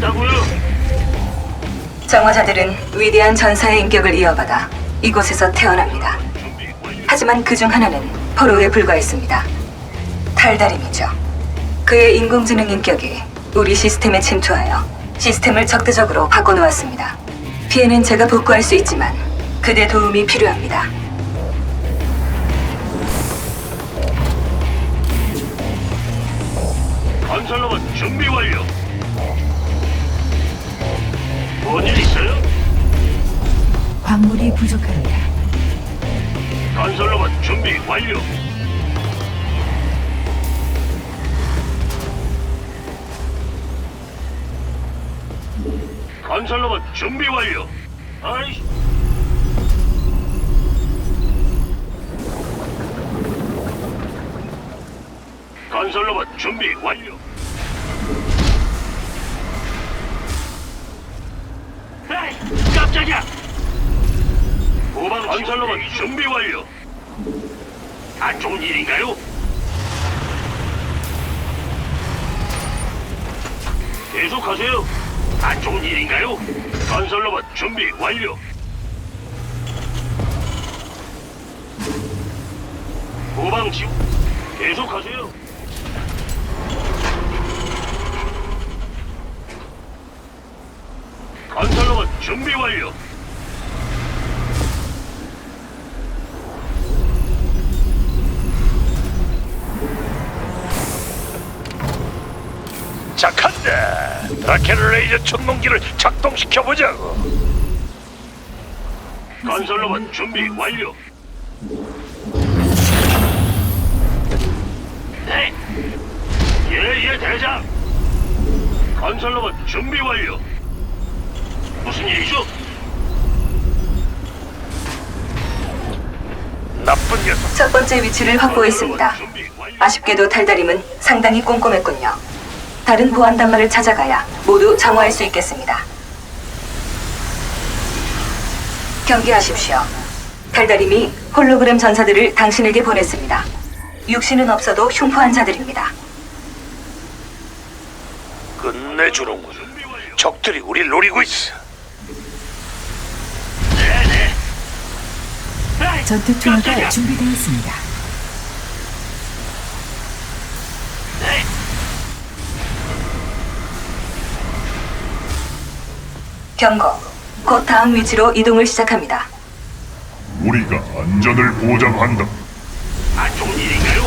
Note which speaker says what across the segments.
Speaker 1: 왔다고요?
Speaker 2: 정화자들은 위대한 전사의 인격을 이어받아 이곳에서 태어납니다. 하지만 그 중 하나는 포로에 불과했습니다. 탈다림이죠. 그의 인공지능 인격이 우리 시스템에 침투하여 시스템을 적대적으로 바꿔놓았습니다. 피해는 제가 복구할 수 있지만 그대 도움이 필요합니다.
Speaker 1: 건설로봇 준비 완료. 뭔일 있어요?
Speaker 3: 광물이 부족합니다.
Speaker 1: 건설로봇 준비 완료. 건설로봇 준비 완료. 아이. 건설로봇 준비 완료. 깜짝이야. 후방 건설로봇 준비 완료. 안 좋은 일인가요? 계속하세요. 안 좋은 일인가요? 건설로봇 준비 완료. 후방 지원 계속하세요. 건설로봇 준비 완료.
Speaker 4: 자 간다 드라켄 레이저 천문기를 작동시켜 보자고
Speaker 1: 건설로봇 준비 완료. 네. 예예 대장. 건설로봇 준비 완료. 무슨 일이죠?
Speaker 4: 나쁜 녀석
Speaker 2: 첫 번째 위치를 확보했습니다.
Speaker 1: 완료.
Speaker 2: 아쉽게도 탈다림은 상당히 꼼꼼했군요. 다른 보안 단말을 찾아가야 모두 정화할 수 있겠습니다. 경계하십시오. 탈다림이 홀로그램 전사들을 당신에게 보냈습니다. 육신은 없어도 흉포한 자들입니다.
Speaker 4: 끝내주는군 적들이 우릴 노리고 있어
Speaker 3: 전투
Speaker 1: 깜짝이야.
Speaker 3: 준비되어 있습니다.
Speaker 1: 네.
Speaker 2: 경고. 곧 다음 위치로 이동을 시작합니다.
Speaker 5: 우리가 안전을 보장한다.
Speaker 1: 안 좋은 일인가요?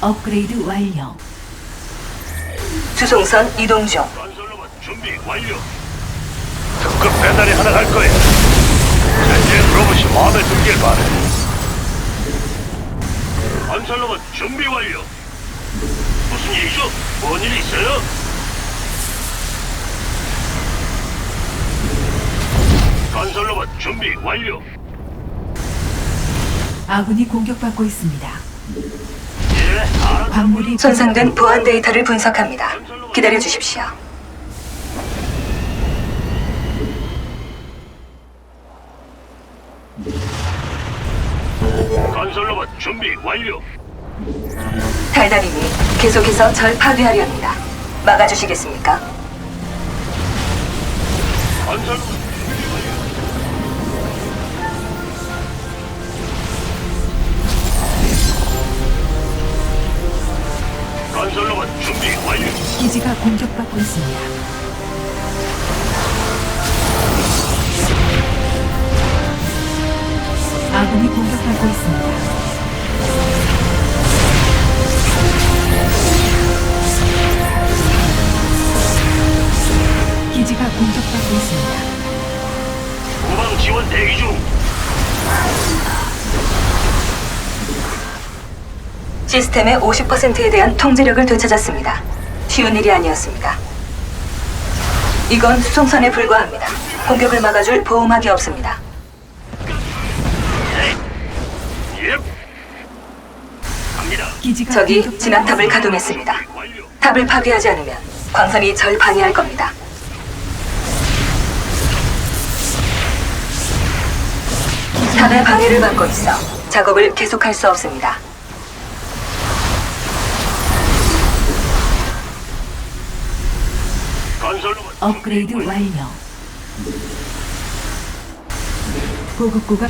Speaker 3: 업그레이드 완료.
Speaker 2: 주송선 이동 중.
Speaker 1: 건설로봇 준비 완료.
Speaker 4: 특급 배달이 하나 갈전
Speaker 1: 건설로봇 준비 완료. 무슨 일이죠? 뭔 일 있어요? 건설로봇 준비 완료.
Speaker 3: 아군이 공격받고 있습니다.
Speaker 1: 예, 알았다.
Speaker 3: 광물이
Speaker 2: 손상된 보안 데이터를 분석합니다. 기다려 주십시오.
Speaker 1: 건설로봇 준비 완료.
Speaker 2: 달달님이 계속해서 절 파괴하려 합니다. 막아주시겠습니까?
Speaker 1: 건설로봇 건설로봇 준비 완료.
Speaker 3: 기지가 공격받고 있습니다. 아군이 공격받고 있습니다. 기지가 공격받고 있습니다.
Speaker 1: 후방 지원 대기 중.
Speaker 2: 시스템의 50%에 대한 통제력을 되찾았습니다. 쉬운 일이 아니었습니다. 이건 수송선에 불과합니다. 공격을 막아줄 보호막이 없습니다.
Speaker 3: 기지가 적이
Speaker 2: 진압탑을 가동했습니다. 탑을 파괴하지 않으면 광선이 절 방해할 겁니다. 탑의 방해를 받고 있어 작업을 계속할 수 없습니다.
Speaker 3: 업그레이드 완료. 보급고가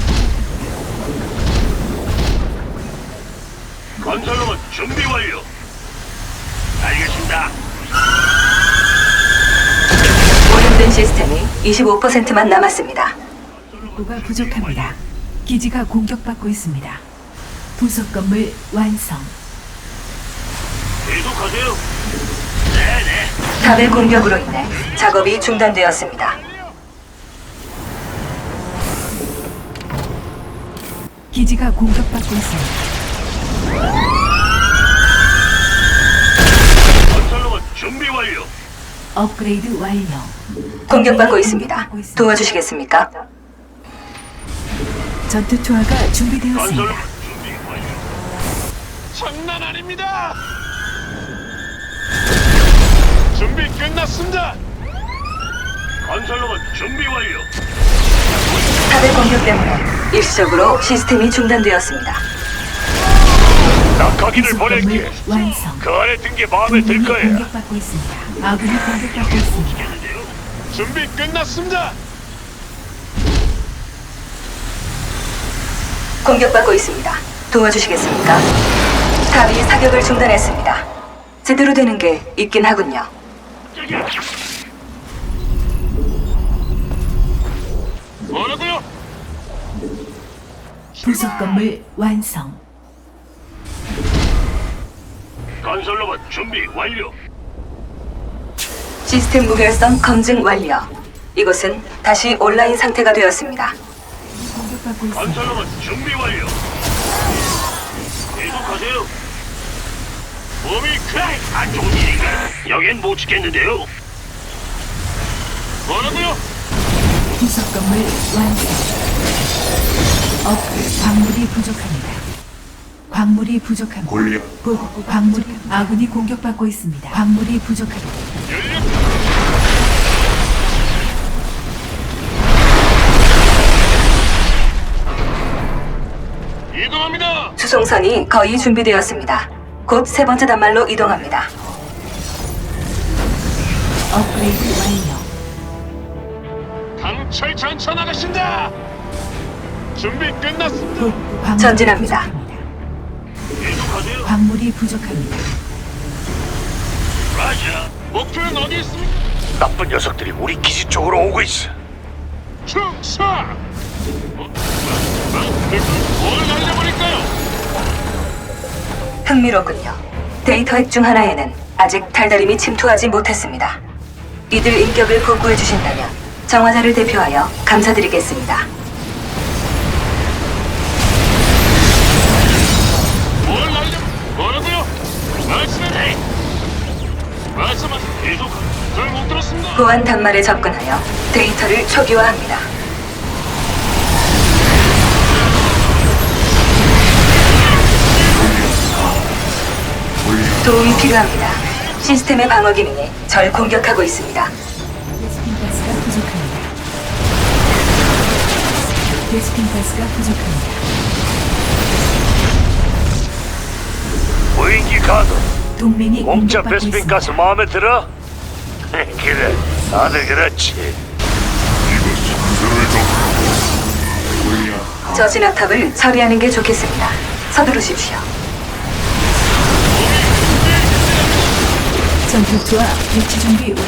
Speaker 1: 건설로봇 준비 완료. 알겠습니다.
Speaker 2: 오염된 시스템이 25%만 남았습니다.
Speaker 3: 보급고가 부족합니다. 기지가 공격받고 있습니다. 부속 건물 완성.
Speaker 1: 계속하세요. 네네.
Speaker 2: 탑의 공격으로 인해 작업이 중단되었습니다.
Speaker 3: 기지가 공격받고 있습니다. 업그레이드 완료.
Speaker 2: 공격받고 있습니다. 도와주시겠습니까?
Speaker 3: 전투 투하가 준비되었습니다.
Speaker 1: 준비 완료.
Speaker 4: 장난 아닙니다. 준비 끝났습니다.
Speaker 1: 건설로봇 준비 완료.
Speaker 2: 탑의 공격 때문에 일시적으로 시스템이 중단되었습니다.
Speaker 4: 낙하기를 보낼게.
Speaker 3: 완성.
Speaker 4: 그 안에 든 게 마음에 들
Speaker 3: 동맹이
Speaker 4: 거야.
Speaker 3: 공격받고 있습니다. 아군이 공격받고 있습니다.
Speaker 4: 준비 끝났습니다.
Speaker 2: 공격받고 있습니다. 도와주시겠습니까? 탑이 사격을 중단했습니다. 제대로 되는 게 있긴 하군요.
Speaker 4: 뭐라고요?
Speaker 3: 부속 건물 완성.
Speaker 1: 건설로봇 준비 완료.
Speaker 2: 시스템 무결성 검증 완료. 이곳은 다시 온라인 상태가 되었습니다.
Speaker 3: 공격받고.
Speaker 1: 건설로봇 준비 완료. 계속하세요. 몸이 크라이 안 좋은 일인가? 여긴 못 지켰는데요.
Speaker 4: 뭐라고요?
Speaker 3: 부속 건물 완성. 업 광물이 부족합니다. 광물이 부족합니다.
Speaker 5: 골리앗
Speaker 3: 보급 광물이 아군이 공격받고 있습니다. 광물이 부족합니다.
Speaker 4: 이동합니다.
Speaker 2: 수송선이 거의 준비되었습니다. 곧 세 번째 단말로 이동합니다.
Speaker 3: 업그레이드 완료.
Speaker 4: 강철 전차 나가신다. 준비 끝났습니다.
Speaker 3: 광물이
Speaker 2: 전진합니다.
Speaker 3: 부족합니다. 광물이 부족합니다.
Speaker 1: 라자.
Speaker 4: 목표는 어디 있습니까? 나쁜 녀석들이 우리 기지 쪽으로 오고 있어. 충사. 어? 어? 뭘 날려버릴까요?
Speaker 2: 흥미롭군요. 데이터 핵 중 하나에는 아직 달달임이 침투하지 못했습니다. 이들 인격을 복구해 주신다면 정화자를 대표하여 감사드리겠습니다. 보안 단말에 접근하여 데이터를 초기화합니다. 도움이 필요합니다. 시스템의 방어 기능이 절 공격하고 있습니다.
Speaker 3: 베스핀 가스가 부족합니다. 베스핀 가스가 부족합니다.
Speaker 4: 무인기 가도
Speaker 3: 동맹이
Speaker 4: 공짜
Speaker 3: 공격받고
Speaker 4: 베스핀
Speaker 3: 있습니다.
Speaker 4: 가스 마음에 들어? 그래, 다들 그렇지.
Speaker 5: 신선을 더 골리앗
Speaker 2: 저 진압탑을 처리하는 게 좋겠습니다. 서두르십시오.
Speaker 3: 전투 투하 배치 준비 완료.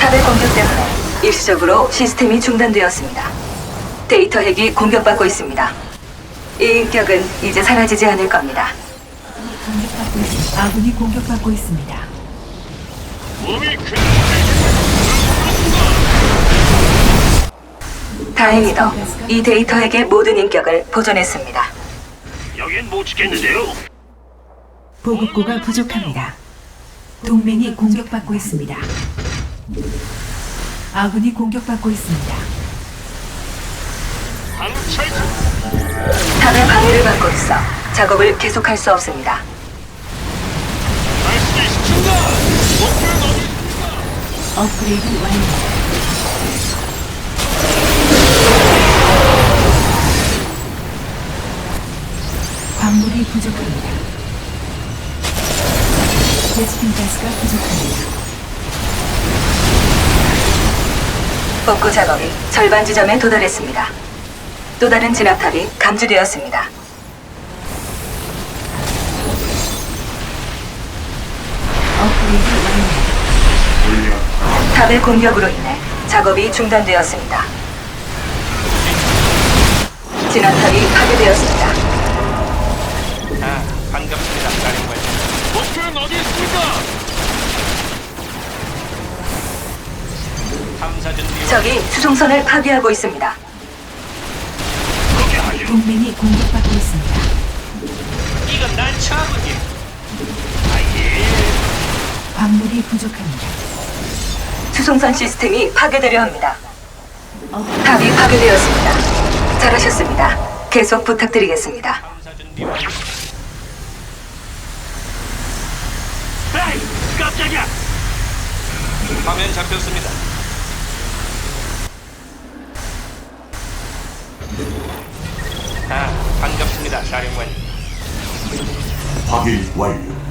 Speaker 2: 탑의 공격 때문에 일시적으로 시스템이 중단되었습니다. 데이터 핵이 공격받고 있습니다. 이 인격은 이제 사라지지 않을
Speaker 3: 겁니다. 아군이 공격받고 있습니다.
Speaker 4: 몸이 큰.
Speaker 2: 다행히도 이 데이터 핵의 모든 인격을 보존했습니다.
Speaker 1: 여긴 못 지켰는데요.
Speaker 3: 보급고가 부족합니다. 동맹이 공격받고 있습니다. 아군이 공격받고 있습니다.
Speaker 4: 강철
Speaker 2: 탑의 방해를 받고 있어 작업을 계속할 수 없습니다.
Speaker 3: 업그레이드 완료. 광물이 부족합니다. 베스핀 가스가 부족합니다.
Speaker 2: 복구 작업이 절반 지점에 도달했습니다. 또 다른 진압탑이 감지되었습니다. 탑의 공격으로 인해 작업이 중단되었습니다. 진압탑이 파괴되었습니다.
Speaker 6: 아, 반갑습니다, 사령관님.
Speaker 4: 목표는 어디 있습니까?
Speaker 6: 탐사 준비
Speaker 2: 적이 수송선을 파괴하고 있습니다.
Speaker 3: 동맹이 공격받고 있습니다.
Speaker 6: 이건 난처하군요.
Speaker 3: 광물이 부족합니다.
Speaker 2: 수송선 시스템이 파괴되려 합니다.
Speaker 3: 업,
Speaker 2: 탑이 파괴되었습니다. 잘하셨습니다. 계속 부탁드리겠습니다.
Speaker 6: 탐사 준비 완료.
Speaker 1: 에이, 깜짝이야.
Speaker 6: 화면 잡혔습니다. 아, 반갑습니다, 사령관님.
Speaker 5: 확인 완료.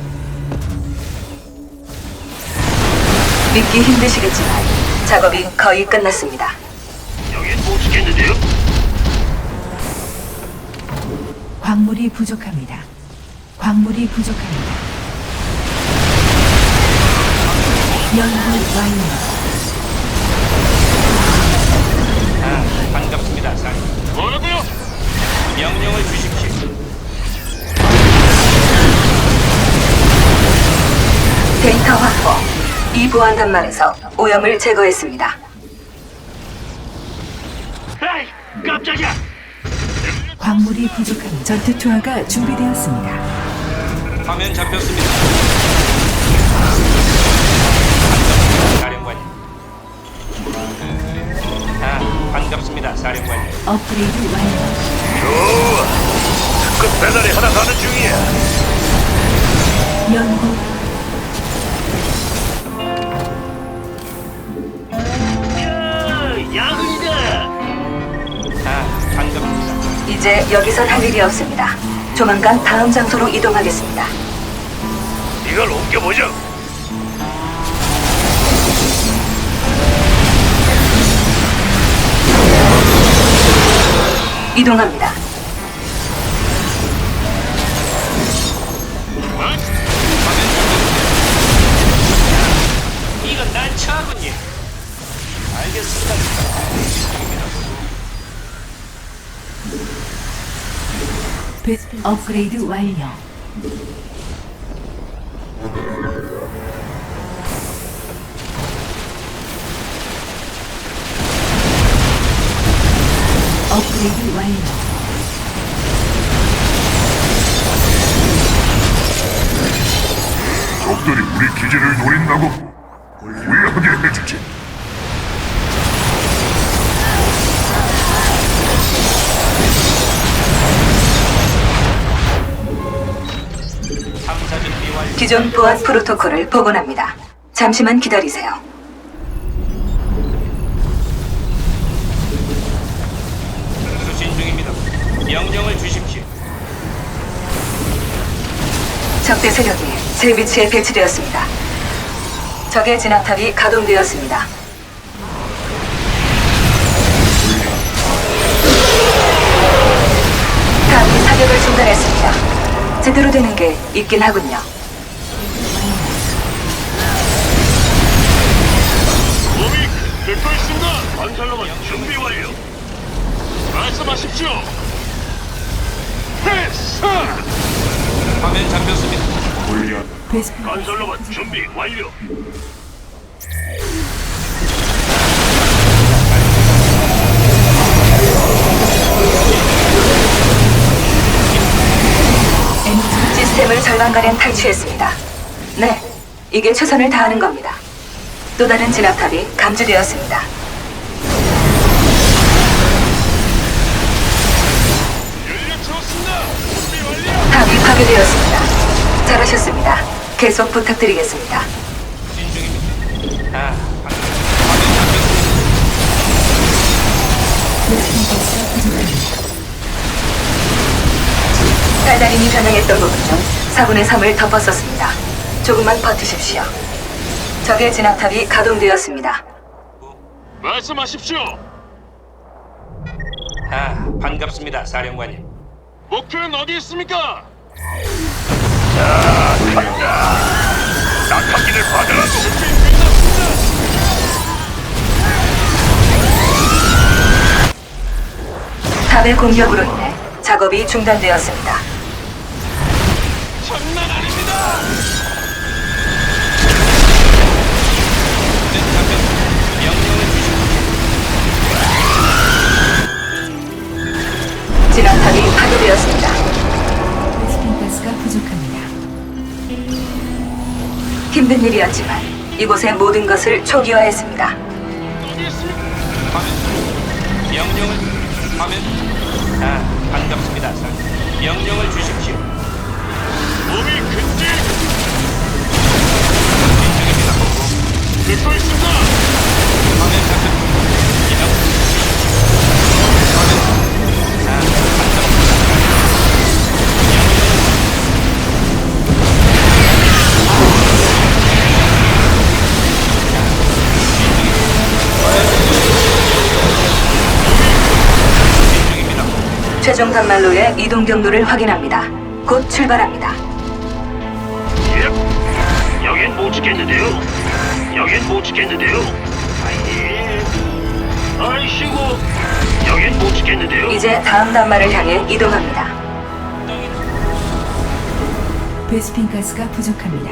Speaker 2: 믿기 힘드시겠지만 작업이 거의 끝났습니다.
Speaker 1: 여긴 못 지켰는데요.
Speaker 3: 광물이 부족합니다. 광물이 부족합니다. 연구 완료.
Speaker 2: 이 보안 단말에서 오염을 제거했습니다.
Speaker 1: 에이, 깜짝이야.
Speaker 3: 광물이 부족합니다. 전투 투하가 준비되었습니다.
Speaker 6: 화면 잡혔습니다. 사령관님. 아, 반갑습니다, 사령관님.
Speaker 3: 업그레이드 완료.
Speaker 4: 좋아. 특급 배달이 하나 가는 중이야.
Speaker 3: 연구
Speaker 2: 이제 여기선 할 일이 없습니다. 조만간 다음 장소로 이동하겠습니다.
Speaker 4: 이걸 옮겨보자.
Speaker 2: 이동합니다.
Speaker 3: 업그레이드 완료. 업그레이드 완료.
Speaker 5: 적들이 우리 기지를 노린다고 후회하게 해주지.
Speaker 2: 기존 보안 프로토콜을 복원합니다. 잠시만 기다리세요.
Speaker 6: 수신 중입니다. 명령을 주십시오.
Speaker 2: 적대 세력이 제 위치에 배치되었습니다. 적의 진압탑이 가동되었습니다. 탑이 사격을 중단했습니다. 제대로 되는 게 있긴 하군요.
Speaker 6: 잡혔습니다.
Speaker 5: 골리앗
Speaker 3: 베스트
Speaker 1: 건설로만 준비 완료.
Speaker 2: 시스템을 절반가량 탈취했습니다. 네, 이게 최선을 다하는 겁니다. 또 다른 진압탑이 감지되었습니다. 탑이 파괴되었습니다. 잘하셨습니다. 계속 부탁드리겠습니다.
Speaker 6: 수신 중입니다. 아.
Speaker 2: 달달임이 변형했던 부분 중 4분의 3을 덮었었습니다. 조금만 버티십시오. 적의 진압탑이 가동되었습니다.
Speaker 4: 말씀하십시오.
Speaker 6: 아, 반갑습니다, 사령관님.
Speaker 4: 목표는 어디 있습니까?
Speaker 1: 받으라.
Speaker 2: 탑의 공격으로 인해 작업이 중단되었습니다.
Speaker 4: 장난 아닙니다.
Speaker 2: 진압탑이 파괴되었습니다. 힘든 일이었지만 이곳의 모든 것을 초기화했습니다.
Speaker 6: 화면. 명령을 화면. 아, 반갑습니다, 사. 명령을 주십시오.
Speaker 4: 몸이 근질
Speaker 6: 본부.
Speaker 4: 듣고 있습니다.
Speaker 2: 최종 단말로의 이동 경로를 확인합니다. 곧 출발합니다.
Speaker 1: 예. 여긴 못 지켰는데요. 여긴 못 지켰는데요. 아이씨고. 여긴 못 지켰는데요.
Speaker 2: 이제 다음 단말을 향해 이동합니다.
Speaker 3: 베스핀 가스가 부족합니다.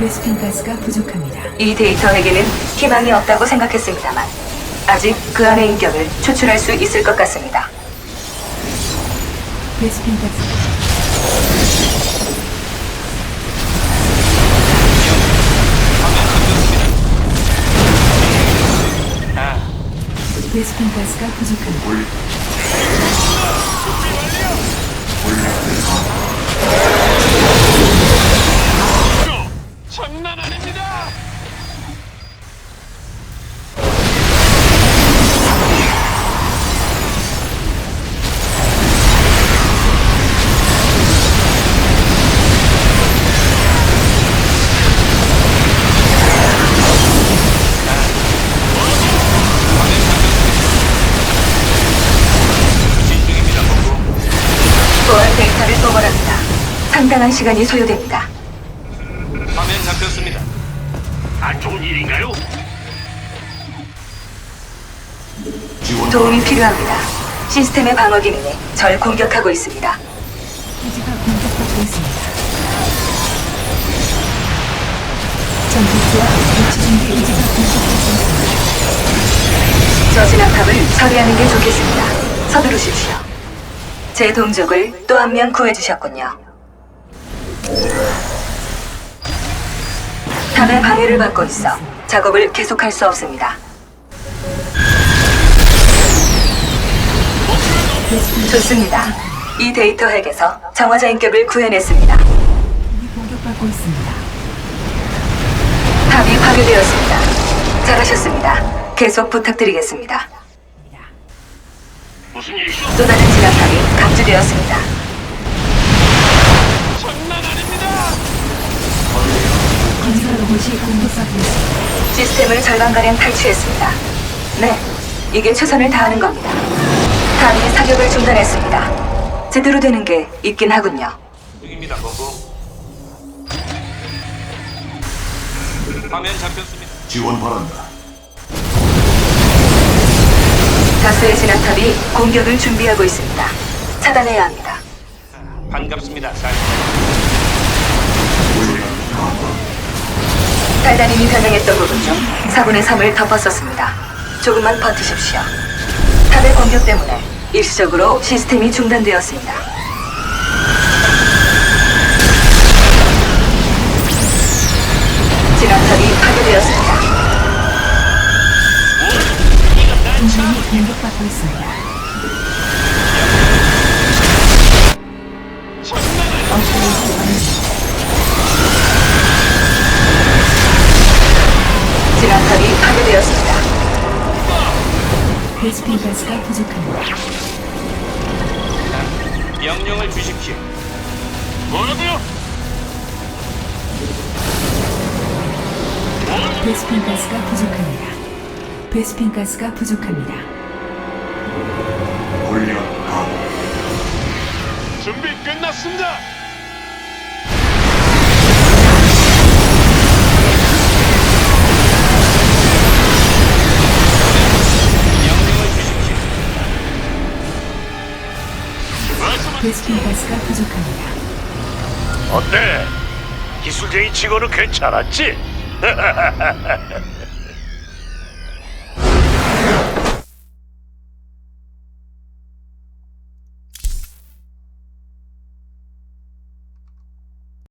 Speaker 3: 베스핀 가스가 부족합니다.
Speaker 2: 이 데이터에게는 희망이 없다고 생각했습니다만 아직 그 안의 인격을 추출할 수 있을 것 같습니다.
Speaker 3: 베스핀 가스
Speaker 6: 아,
Speaker 3: 베스핀 가스가 부족합니다.
Speaker 2: 상당한 시간이 소요됩니다.
Speaker 6: 화면 잡혔습니다.
Speaker 1: 안 좋은 일인가요?
Speaker 2: 도움이 필요합니다. 시스템의 방어 기능이 절 공격하고 있습니다.
Speaker 3: 기지가 공격받고 있습니다. 전투기와 배치 중대 기지가 공격받고 있습니다.
Speaker 2: 저 진압탑을 처리하는 게 좋겠습니다. 서두르십시오. 제 동족을 또 한 명 구해주셨군요. 탑의 방해를 받고 있어 작업을 계속할 수 없습니다. 좋습니다. 이 데이터 핵에서 정화자 인격을 구해냈습니다.
Speaker 3: 이 공격받고 있습니다.
Speaker 2: 탑이 파괴되었습니다. 잘하셨습니다. 계속 부탁드리겠습니다.
Speaker 1: 무슨 일이죠?
Speaker 2: 또 다른 진압탑이 감지되었습니다.
Speaker 4: 장난 아닙니
Speaker 3: 로봇이 공격받고 있습니다.
Speaker 2: 시스템을 절반가량 탈취했습니다. 네, 이게 최선을 다하는 겁니다. 탑이 사격을 중단했습니다. 제대로 되는 게 있긴 하군요.
Speaker 6: 이쪽입니다, 본부. 화면 잡혔습니다.
Speaker 5: 지원 바란다.
Speaker 2: 다수의 진압탑이 공격을 준비하고 있습니다. 차단해야 합니다.
Speaker 6: 반갑습니다, 사령관.
Speaker 2: 달달님이 변형했던 부분 중 4분의 3을 덮었었습니다. 조금만 버티십시오. 탑의 공격 때문에 일시적으로 시스템이 중단되었습니다. 진압탑이 파괴되었습니다.
Speaker 3: 동맹이 공격받고 있습니다. 베스핀 가스가 부족합니다.
Speaker 6: 명령을 주십시오.
Speaker 4: 뭐라고요?
Speaker 3: 베스핀 가스가 부족합니다. 베스핀 가스가 부족합니다.
Speaker 5: 가
Speaker 4: 준비 끝났습니다.
Speaker 3: 베스핀 가스가 부족합니다.
Speaker 4: 어때? 기술쟁이 치고는 괜찮았지?